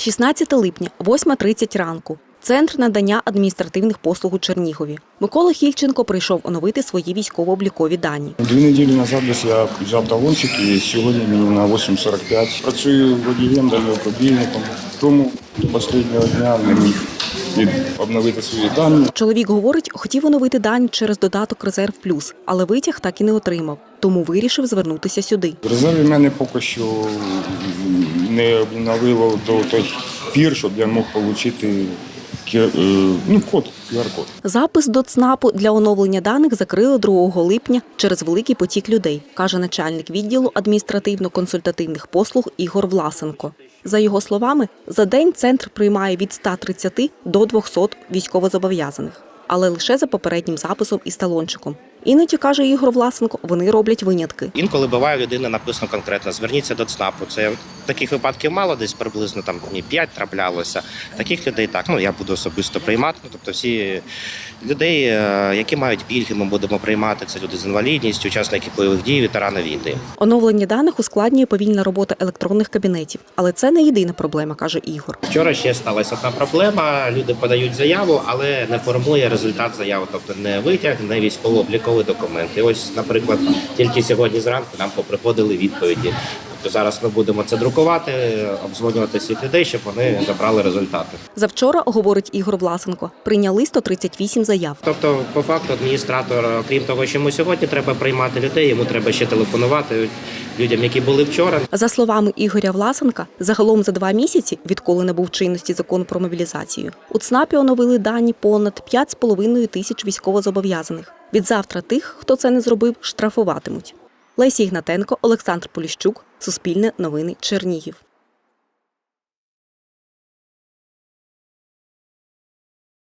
16 липня, 8.30 ранку. Центр надання адміністративних послуг у Чернігові. Микола Хільченко прийшов оновити свої військово-облікові дані. Дві неділі назад я взяв талончик і сьогодні мені на 8.45. Працюю водієм, дальньопробійником. Тому до останнього дня не міг від- обновити свої дані. Чоловік говорить, хотів оновити дані через додаток Резерв Плюс, але витяг так і не отримав, тому вирішив звернутися сюди. В резерві мене поки що не обновило до тих пір, щоб я мог отримати ну, код, QR-код. Запис до ЦНАПу для оновлення даних закрили 2 липня через великий потік людей, каже начальник відділу адміністративно-консультативних послуг Ігор Власенко. За його словами, за день центр приймає від 130 до 200 військовозобов'язаних, але лише за попереднім записом із талончиком. Іноді каже Ігор Власенко, вони роблять винятки. Інколи буває людина написано конкретно зверніться до ЦНАПу. Це таких випадків мало, десь приблизно там дні 5 траплялося. Таких людей так. Ну я буду особисто приймати. Ну, тобто всі людей, е, які мають пільги, ми будемо приймати. Це люди з інвалідністю, учасники бойових дій, ветерани війни. Оновлення даних ускладнює повільна робота електронних кабінетів, але це не єдина проблема, каже Ігор. Вчора ще сталася одна проблема. Люди подають заяву, але не формує результат заяви, тобто не витяг, не військово-обліковий документ. І ось, наприклад, тільки сьогодні зранку нам поприходили відповіді. Тобто зараз ми будемо це друкувати, обдзвонювати всіх людей, щоб вони забрали результати. Завчора, говорить Ігор Власенко, прийняли 138 заяв. Тобто, по факту, адміністратор, крім того, що йому сьогодні треба приймати людей, йому треба ще телефонувати людям, які були вчора. За словами Ігоря Власенка, загалом за два місяці, відколи набув чинності закон про мобілізацію, у ЦНАПі оновили дані понад 5,5 тисяч військовозобов'язаних. Від завтра тих, хто це не зробив, штрафуватимуть. Лесі Ігнатенко, Олександр Поліщук, Суспільне новини, Чернігів.